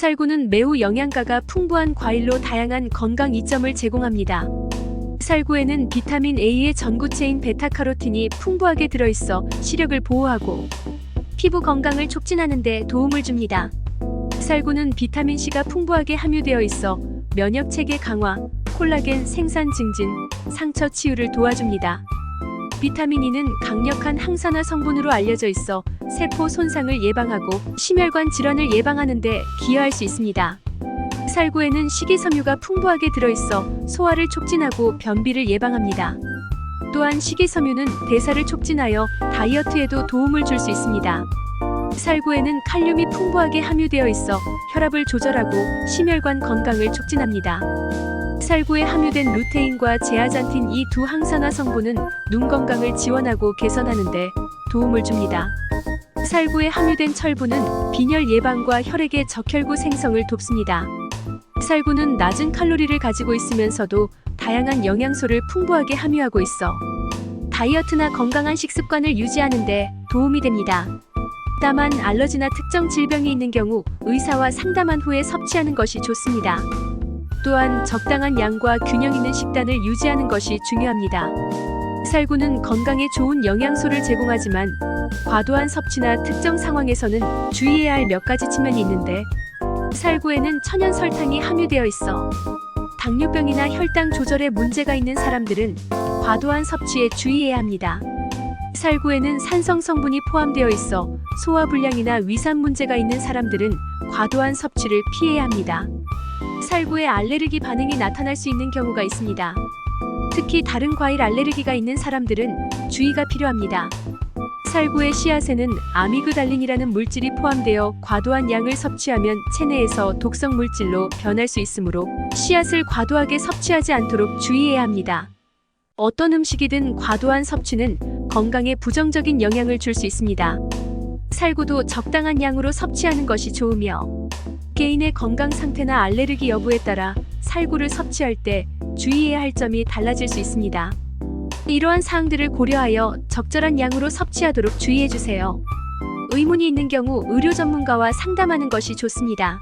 살구는 매우 영양가가 풍부한 과일로 다양한 건강 이점을 제공합니다. 살구에는 비타민 A의 전구체인 베타카로틴이 풍부하게 들어있어 시력을 보호하고 피부 건강을 촉진하는 데 도움을 줍니다. 살구는 비타민 C가 풍부하게 함유되어 있어 면역 체계 강화, 콜라겐 생산 증진, 상처 치유를 도와줍니다. 비타민 E는 강력한 항산화 성분으로 알려져 있어 세포 손상을 예방하고 심혈관 질환을 예방하는 데 기여할 수 있습니다. 살구에는 식이섬유가 풍부하게 들어있어 소화를 촉진하고 변비를 예방합니다. 또한 식이섬유는 대사를 촉진하여 다이어트에도 도움을 줄 수 있습니다. 살구에는 칼륨이 풍부하게 함유되어 있어 혈압을 조절하고 심혈관 건강을 촉진합니다. 살구에 함유된 루테인과 제아잔틴 이 두 항산화 성분은 눈 건강을 지원하고 개선하는 데 도움을 줍니다. 살구에 함유된 철분은 빈혈 예방과 혈액의 적혈구 생성을 돕습니다. 살구는 낮은 칼로리를 가지고 있으면서도 다양한 영양소를 풍부하게 함유하고 있어 다이어트나 건강한 식습관을 유지하는 데 도움이 됩니다. 다만 알러지나 특정 질병이 있는 경우 의사와 상담한 후에 섭취하는 것이 좋습니다. 또한 적당한 양과 균형 있는 식단을 유지하는 것이 중요합니다. 살구는 건강에 좋은 영양소를 제공하지만 과도한 섭취나 특정 상황에서는 주의해야 할 몇 가지 측면이 있는데 살구에는 천연 설탕이 함유되어 있어 당뇨병이나 혈당 조절에 문제가 있는 사람들은 과도한 섭취에 주의해야 합니다. 살구에는 산성 성분이 포함되어 있어 소화 불량이나 위산 문제가 있는 사람들은 과도한 섭취를 피해야 합니다. 살구에 알레르기 반응이 나타날 수 있는 경우가 있습니다. 특히 다른 과일 알레르기가 있는 사람들은 주의가 필요합니다. 살구의 씨앗에는 아미그달린이라는 물질이 포함되어 과도한 양을 섭취하면 체내에서 독성 물질로 변할 수 있으므로 씨앗을 과도하게 섭취하지 않도록 주의해야 합니다. 어떤 음식이든 과도한 섭취는 건강에 부정적인 영향을 줄 수 있습니다. 살구도 적당한 양으로 섭취하는 것이 좋으며 개인의 건강 상태나 알레르기 여부에 따라 살구를 섭취할 때 주의해야 할 점이 달라질 수 있습니다. 이러한 사항들을 고려하여 적절한 양으로 섭취하도록 주의해 주세요. 의문이 있는 경우 의료 전문가와 상담하는 것이 좋습니다.